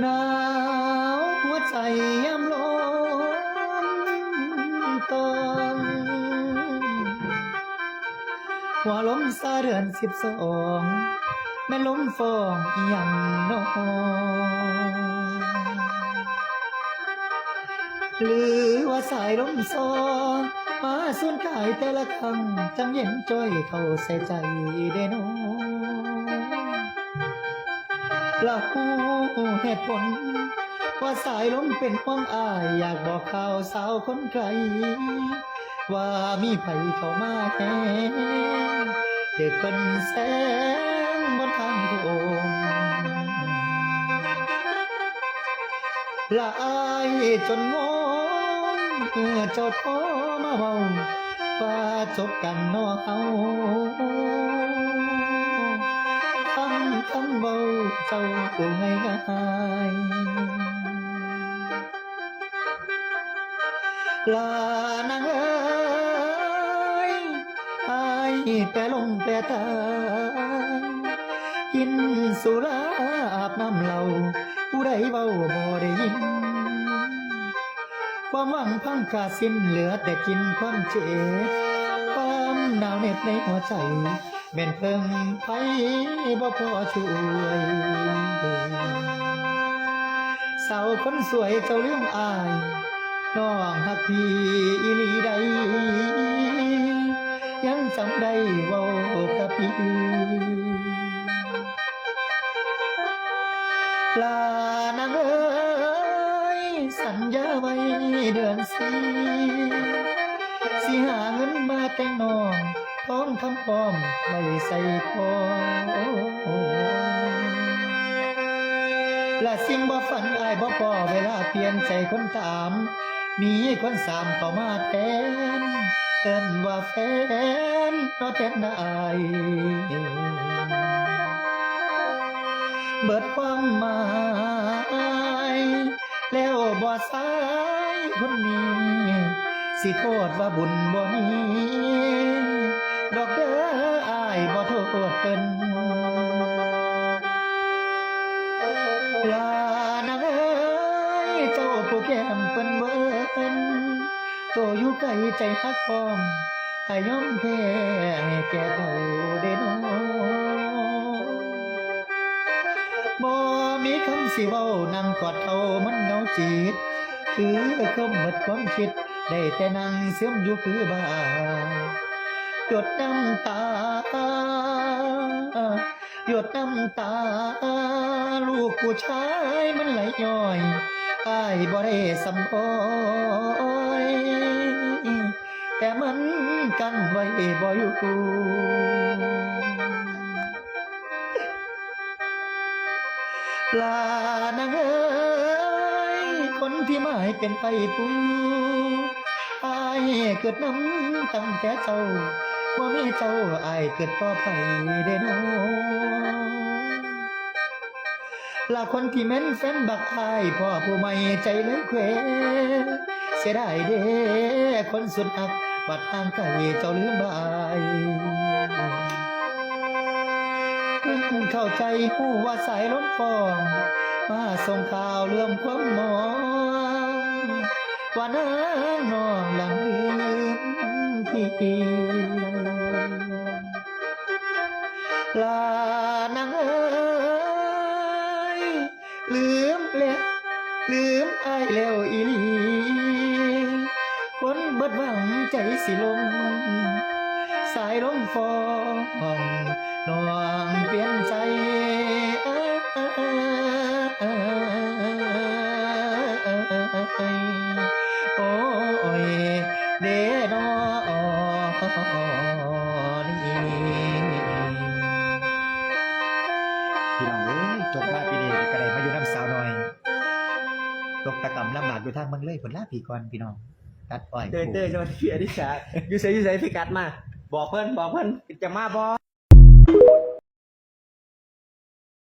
หนาวหัวใจยามลมตองหัวลมซาเดือนสิบสองแม่ลมฟองอีหยังน้อหรือว่าสายลมซอนมาส่วนกายแต่ละครั้งจังเย็นจ้อยเข้าใส่ใจเด้น้ ละหูเหตุผล ว่าสายลมเป็นห่วงอาย อยากบอกข่าวสาวคนไกลว่ามีไผเข้ามาแห่เด็กเป็นแสงบนทางโค้งละอายจนงงเมื่อเจ้าโทรมาเว้าว่าจบกันนอเฮา เจ้าตัวง่ายง่ายลานางเอ้ยอายแปรลงแปรตายกินสุราอาบน้ำเหล้าผู้ใดเว้าบ่ได้ยิน ความหวังพังขาดสิ้นเหลือแต่กินความเจ็บความหนาวเหน็บในหัวใจ แม่นเพิ่งไผบ่พอช่วยสาวคนสวยเจ้าลืมองอายน้องหักพี่อีลีใดยังจำได้ว้ากับพี่ลานางเอ้ยสัญญาไว้เดือนสี่สิหาเงินมาแต่งน้อง ท้องคำพร้อมไว้ใส่คอและสิ่งบ่ฝันอายบ่พอเวลาเปลี่ยนใจคนตาม มีคนสามเข้ามาแทนเอิ้นว่าแฟนก็แทนอายเบิดความหมายแล้วบ่สายคนนี้ สิโทษว่าบุญบ่มี ดอกเด้ออายบ่โทษเพิ่นลานางเอ้ยเจ้าผู้แก้มเปิ้นเบิ่นโตอยู่ไกลใจฮักพร้อมให้ยอมแพ้แก่เขาเด้น้อบ่มีคำสิเว้านั่งกอดเขามันเงาจีตคือเขาหมดความคิด ได้แต่นั่งเสื่อมอยู่คือบ้า หยดน้ำตา หยดน้ำตา ลูกผู้ชายมันไหลย้อยอายบ่ได้สำอยแต่มันกันไว้บ่อยู่ลานางเอ้ยคนที่หมายเป็นไปปูอายเกิดน้ำตั้งแต่เจ้า ว่ามีเจ้าอายเกิดต่อไปเด้น้ลาคนที่แม่นแฟนบักอายพ่อผู้ไม่ใจเลยเควเสียดายเด้คนสุดอักบัดทางไกลเจ้าลืมบายเพิ่งเข้าใจหูว่าสายล้นฟอง มาส่งข่าวเรื่องความหมองว่าน้างน้องหลังลืมพี่ ลานางเอ้ยลืมแล้วลืมอายแล้วอีลีคนเบิดหวังใจสิลง สายลมฟองน้องเปลี่ยนใจ จบมาปีนี้ก็ได้มาอยู่น้ำสาวหน่อย ตกตะกำลำบากอยู่ทางเมืองเลยผลล่าผีก่อนพี่น้อง ตัดอ้อยเต้ยเต้ยจะมาเพียดิชาอยู่ใส่อยู่ใส่พิกัดมา บอกเพิ่นบอกเพิ่นจะมาบอ